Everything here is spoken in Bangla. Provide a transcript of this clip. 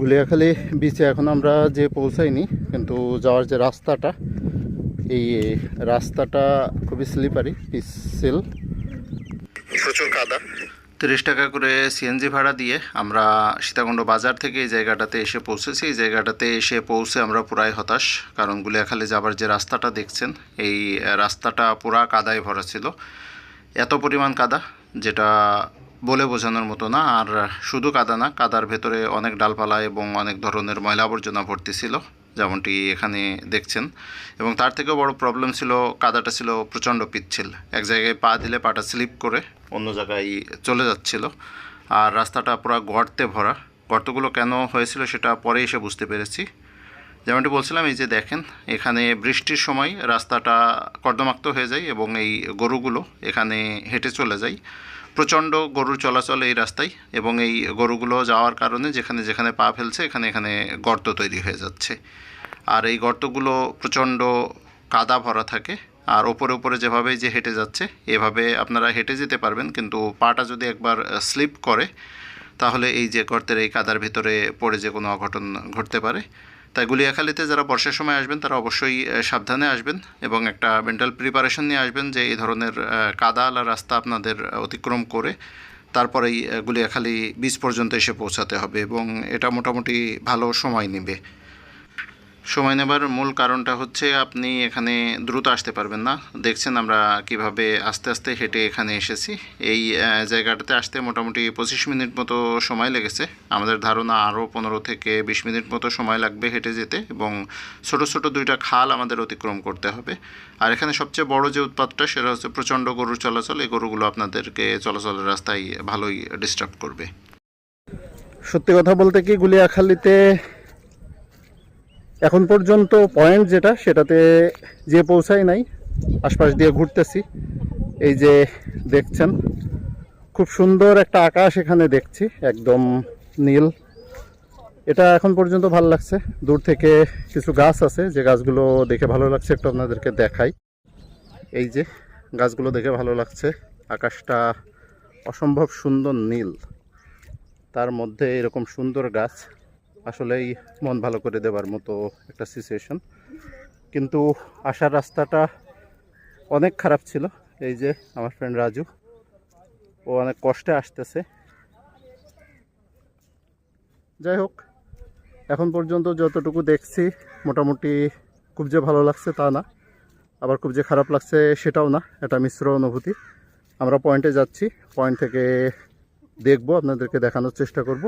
গুলিয়াখালী বিচে এখন আমরা যে পৌঁছাইনি, কিন্তু যাওয়ার যে রাস্তাটা, এই রাস্তাটা খুবই স্লিপারি পিসিল প্রচুর কাদা। তিরিশ টাকা করে সিএনজি ভাড়া দিয়ে আমরা সীতাকুণ্ড বাজার থেকে এই জায়গাটাতে এসে পৌঁছেছি। এই জায়গাটাতে এসে পৌঁছে আমরা পুরাই হতাশ, কারণ গুলিয়াখালী যাবার যে রাস্তাটা দেখছেন, এই রাস্তাটা পুরা কাদায় ভরা ছিল। এত পরিমাণ কাদা, যেটা বলে বোঝানোর মতো না। আর শুধু কাদা না, কাদার ভেতরে অনেক ডালপালা এবং অনেক ধরনের ময়লা আবর্জনা ভর্তি ছিল, যেমনটি এখানে দেখছেন। এবং তার থেকেও বড় প্রবলেম ছিল, কাদাটা ছিল প্রচণ্ড পিচ্ছিল। এক জায়গায় পা দিলে পাটা স্লিপ করে অন্য জায়গায় চলে যাচ্ছিল। আর রাস্তাটা পুরো গর্তে ভরা। গর্তগুলো কেন হয়েছিল সেটা পরে এসে বুঝতে পেরেছি। যেমনটি বলছিলাম, এই যে দেখেন, এখানে বৃষ্টির সময় রাস্তাটা কর্দমাক্ত হয়ে যায় এবং এই গরুগুলো এখানে হেঁটে চলে যায়। প্রচণ্ড গরুর চলাচল এই রাস্তায় এবং এই গরুগুলো যাওয়ার কারণে যেখানে যেখানে পা ফেলছে, এখানে এখানে গর্ত তৈরি হয়ে যাচ্ছে। আর এই গর্তগুলো প্রচণ্ড কাদা ভরা থাকে। আর ওপরে ওপরে যেভাবে যে হেঁটে যাচ্ছে, এভাবে আপনারা হেঁটে যেতে পারবেন, কিন্তু পাটা যদি একবার স্লিপ করে, তাহলে এই যে গর্তের এই কাদার ভিতরে পড়ে যে কোনো অঘটন ঘটতে পারে। তাই গুলিয়াখালীতে যারা বর্ষার সময় আসবেন, তারা অবশ্যই সাবধানে আসবেন এবং একটা মেন্টাল প্রিপারেশন নিয়ে আসবেন যে এই ধরনের কাদাল কাদাওয়ালা রাস্তা আপনাদের অতিক্রম করে তারপরেই গুলিয়াখালী বীজ পর্যন্ত এসে পৌঁছাতে হবে এবং এটা মোটামুটি ভালো সময় নেবে। সময় নেবার মূল কারণটা হচ্ছে আপনি এখানে দ্রুত আসতে পারবেন না। দেখছেন আমরা কীভাবে আস্তে আস্তে হেঁটে এখানে এসেছি। এই জায়গাটাতে আসতে মোটামুটি পঁচিশ মিনিট মতো সময় লেগেছে। আমাদের ধারণা আরও পনেরো থেকে বিশ মিনিট মতো সময় লাগবে হেঁটে যেতে এবং ছোট ছোট দুইটা খাল আমাদের অতিক্রম করতে হবে। আর এখানে সবচেয়ে বড় যে উৎপাদটা সেটা হচ্ছে প্রচণ্ড গরুর চলাচল। এই গরুগুলো আপনাদেরকে চলাচলের রাস্তায় ভালোই ডিস্টার্ব করবে। সত্যি কথা বলতে কি, গুলিয়াখালীতে এখন পর্যন্ত পয়েন্ট যেটা, সেটাতে যে পৌঁছাই নাই, আশপাশ দিয়ে ঘুরতেছি। এই যে দেখছেন, খুব সুন্দর একটা আকাশ এখানে দেখছি, একদম নীল। এটা এখন পর্যন্ত ভালো লাগছে। দূর থেকে কিছু গাছ আছে, যে গাছগুলো দেখে ভালো লাগছে, একটু আপনাদেরকে দেখাই। এই যে গাছগুলো দেখে ভালো লাগছে, আকাশটা অসম্ভব সুন্দর নীল। তার মধ্যে এরকম সুন্দর গাছ। আসলেই মন ভালো করে দেওয়ার মতো একটা সিচুয়েশন কিন্তু আসার রাস্তাটা অনেক খারাপ ছিল। এই যে আমার ফ্রেন্ড রাজু, ও অনেক কষ্টে আসতেছে। যাই হোক, এখন পর্যন্ত যতটুকু দেখছি, মোটামুটি খুব যে ভালো লাগছে তা না। আবার খুব যে খারাপ লাগছে সেটাও না, এটা মিশ্র অনুভূতি। আমরা পয়েন্টে যাচ্ছি পয়েন্ট থেকে দেখব, আপনাদেরকে দেখানোর চেষ্টা করব।